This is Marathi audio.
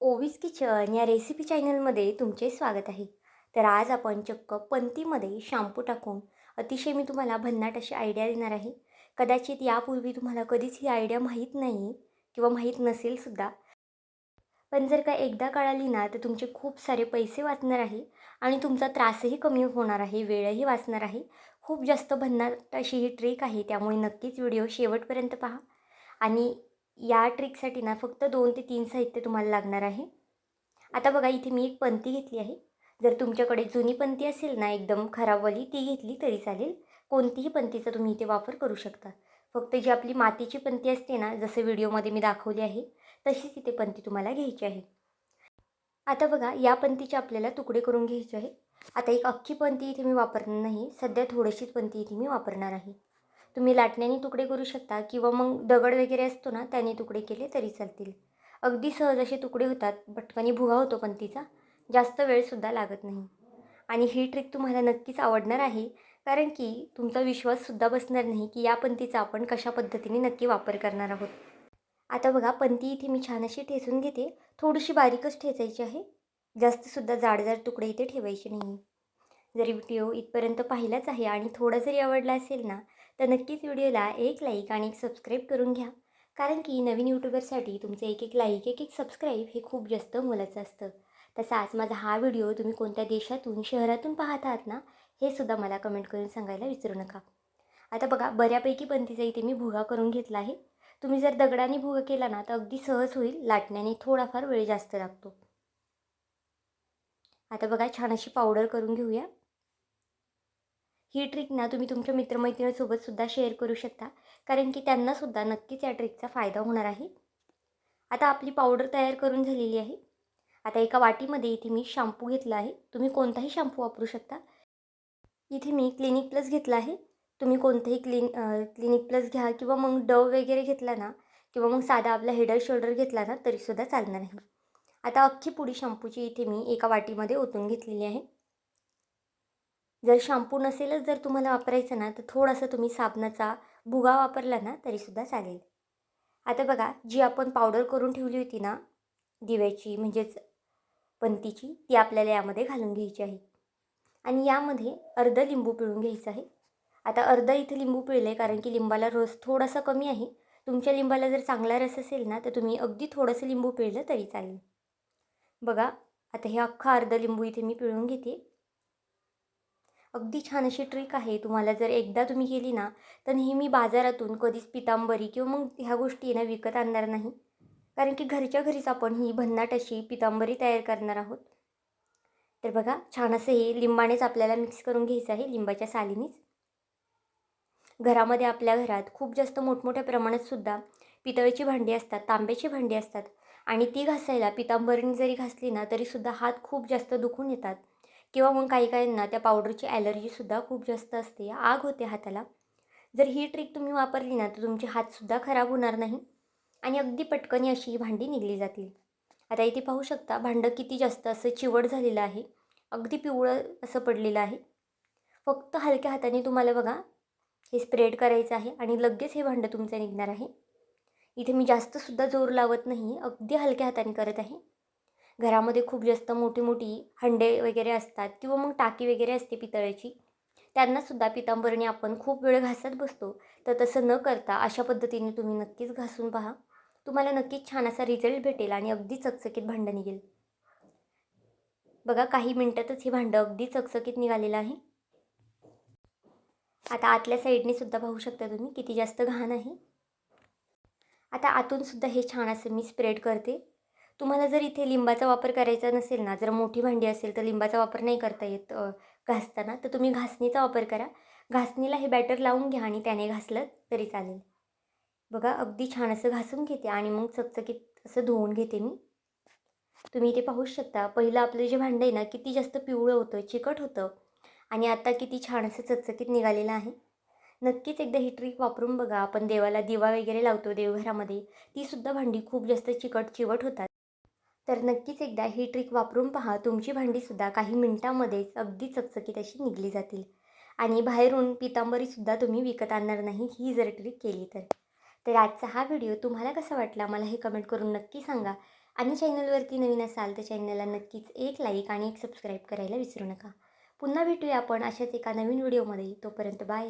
ओवीस किचन या रेसिपी चॅनलमध्ये तुमचे स्वागत आहे. तर आज आपण चक्क पंतीमध्ये शॅम्पू टाकून अतिशय मी तुम्हाला भन्नाट अशी आयडिया देणार आहे. कदाचित यापूर्वी तुम्हाला कधीच ही आयडिया माहीत नाही किंवा माहीत नसेल सुद्धा. पण जर का एकदा कळाली ना तर तुमचे खूप सारे पैसे वाचणार आहे आणि तुमचा त्रासही कमी होणार आहे वेळही वाचणार आहे. खूप जास्त भन्नाट अशी ही ट्रिक आहे त्यामुळे नक्कीच व्हिडिओ शेवटपर्यंत पहा. आणि या ट्रिकसाठी ना फक्त दोन ते तीन साहित्य तुम्हाला लागणार आहे. आता बघा इथे मी एक पंती घेतली आहे. जर तुमच्याकडे जुनी पंती असेल ना एकदम खराबवाली ती घेतली तरी चालेल. कोणतीही पंतीचा तुम्ही इथे वापर करू शकता. फक्त जी आपली मातीची पंती असते ना जसं व्हिडिओमध्ये मी दाखवली आहे तशीच इथे पंती तुम्हाला घ्यायची आहे. आता बघा या पंतीचे आपल्याला तुकडे करून घ्यायचे आहे आता एक अख्खी पंती इथे मी वापरणार नाही. सध्या थोडीशीच पंती इथे मी वापरणार आहे. तुम्ही लाटण्याने तुकडे करू शकता किंवा मग दगड वगैरे असतो ना त्याने तुकडे केले तरी चालतील. अगदी सहज असे तुकडे होतात पटकनी भुगा होतो पंतीचा जास्त वेळसुद्धा लागत नाही. आणि ही ट्रिक तुम्हाला नक्कीच आवडणार आहे कारण की तुमचा विश्वाससुद्धा बसणार नाही की या पंतीचा आपण कशा पद्धतीने नक्की वापर करणार आहोत. आता बघा पंती इथे मी छान अशी ठेचून घेते. थोडीशी बारीकच ठेचायची आहे. जास्तसुद्धा जाड जाड तुकडे इथे ठेवायचे नाही जरी व्हिडिओ इथपर्यंत पाहिलाच आहे आणि थोडा जरी आवडला असेल ना तर नक्कीच व्हिडिओला एक लाईक आणि एक सबस्क्राईब करून घ्या. कारण की नवीन यूट्यूबरसाठी तुमचं एक एक लाईक एक एक सबस्क्राईब हे खूप जास्त मोलाचं असतं. तसा आज माझा हा व्हिडिओ तुम्ही कोणत्या देशातून शहरातून पाहत आहात ना हे सुद्धा मला कमेंट करून सांगायला विसरू नका. आता बघा बऱ्यापैकी बंदीचा इथे मी भुगा करून घेतला आहे. तुम्ही जर दगडाने भुगा केला ना तर अगदी सहज होईल लाटण्याने थोडाफार वेळ जास्त लागतो. आता बघा छान अशी पावडर करून घेऊया. ही ट्रिक ना तुम्ही तुमच्या मित्रमैत्रिणीसोबतसुद्धा शेअर करू शकता. कारण की त्यांनासुद्धा नक्कीच या ट्रिकचा फायदा होणार आहे. आता आपली पावडर तयार करून झालेली आहे. आता एका वाटीमध्ये इथे मी शॅम्पू घेतला आहे. तुम्ही कोणताही शॅम्पू वापरू शकता. इथे मी क्लिनिक प्लस घेतला आहे. तुम्ही कोणतंही क्लिन क्लिनिक प्लस घ्या किंवा मग डव वगैरे घेतला ना किंवा मग साधा आपला हेड अँड शोल्डर घेतला ना तरीसुद्धा चालणार आहे. आता अख्खी पुडी शॅम्पूची इथे मी एका वाटीमध्ये ओतून घेतलेली आहे. जर शॅम्पू नसेलच जर तुम्हाला वापरायचं ना तर थोडासा तुम्ही साबणाचा भुगा वापरला ना तरीसुद्धा चालेल. आता बघा जी आपण पावडर करून ठेवली होती ना दिव्याची म्हणजेच पंतीची ती आपल्याला यामध्ये घालून घ्यायची आहे. आणि यामध्ये अर्ध लिंबू पिळून घ्यायचं आहे. आता अर्ध इथे लिंबू पिळलं आहे कारण की लिंबाला रस थोडासा कमी आहे. तुमच्या लिंबाला जर चांगला रस असेल ना तर तुम्ही अगदी थोडंसं लिंबू पिळलं तरी चालेल. बघा आता हे अख्खा अर्ध लिंबू इथे मी पिळून घेते. अगदी छान अशी ट्रिक आहे. तुम्हाला जर एकदा तुम्ही केली ना तर नेहमी बाजारातून कधीच पितांबरी किंवा मग ह्या गोष्टी ना विकत आणणार नाही. कारण की घरच्या घरीच आपण ही भन्नाट अशी पितांबरी तयार करणार आहोत. तर बघा छान असं हे लिंबानेच आपल्याला मिक्स करून घ्यायचं आहे लिंबाच्या सालीनीच. घरामध्ये आपल्या घरात खूप जास्त मोठमोठ्या प्रमाणात सुद्धा पितळेची भांडी असतात तांब्याची भांडी असतात. आणि ती घासायला पितांबरीने जरी घासली ना तरीसुद्धा हात खूप जास्त दुखून येतात. किंवा मग काही काहींना त्या पावडरची ॲलर्जीसुद्धा खूप जास्त असते. आग होते हाताला. जर ही ट्रिक तुम्ही वापरली ना तर तुमचे हातसुद्धा खराब होणार नाही आणि अगदी पटकनी अशी ही भांडी निघली जातील. आता इथे पाहू शकता भांडं किती जास्त असं चिवड झालेलं आहे. अगदी पिवळं असं पडलेलं आहे. फक्त हलक्या हाताने तुम्हाला बघा हे स्प्रेड करायचं आहे आणि लगेच हे भांडं तुमचं निघणार आहे. इथे मी जास्तसुद्धा जोर लावत नाही अगदी हलक्या हाताने करत आहे. घरामध्ये खूप जास्त मोठी मोठी हंडे वगैरे असतात किंवा मग टाकी वगैरे असते पितळेची त्यांनासुद्धा पितांबरीने आपण खूप वेळ घासत बसतो. तर तसं न करता अशा पद्धतीने तुम्ही नक्कीच घासून पहा. तुम्हाला नक्कीच छान असा रिझल्ट भेटेल आणि अगदी चकचकीत भांडं निघेल. बघा काही मिनटातच हे भांडं अगदी चकचकीत निघालेलं आहे. आता आतल्या साईडने सुद्धा पाहू शकता तुम्ही किती जास्त घाण आहे. आता आतूनसुद्धा हे छान असं मी स्प्रेड करते. तुम्हाला जर इथे लिंबाचा वापर करायचा नसेल ना जर मोठी भांडी असेल तर लिंबाचा वापर नाही करता येत घासताना तर तुम्ही घासणीचा वापर करा. घासणीला हे बॅटर लावून घ्या आणि त्याने घासलं तरी चालेल. बघा अगदी छान असं घासून घेते आणि मग चकचकीत असं धुवून घेते मी. तुम्ही इथे पाहू शकता पहिलं आपलं जे भांडं आहे ना किती जास्त पिवळं होतं चिकट होतं आणि आता किती छान असं चकचकीत निघालेलं आहे. नक्कीच एकदा ही ट्रिक वापरून बघा. आपण देवाला दिवा वगैरे लावतो देवघरामध्ये तीसुद्धा भांडी खूप जास्त चिकट चिवट होतात. तर नक्कीच एकदा ही ट्रिक वापरून पहा. तुमची भांडीसुद्धा काही मिनिटांमध्येच अगदी चकचकीत अशी निघली जातील. आणि बाहेरून पितांबरीसुद्धा तुम्ही विकत आणणार नाही ही जर ट्रिक केली तर. तर आजचा हा व्हिडिओ तुम्हाला कसा वाटला? मला हे कमेंट करून नक्की सांगा. आणि चॅनलवरती नवीन असाल तर चॅनलला नक्कीच एक लाईक आणि एक सबस्क्राईब करायला विसरू नका. पुन्हा भेटूया आपण अशाच एका नवीन व्हिडिओमध्ये तोपर्यंत बाय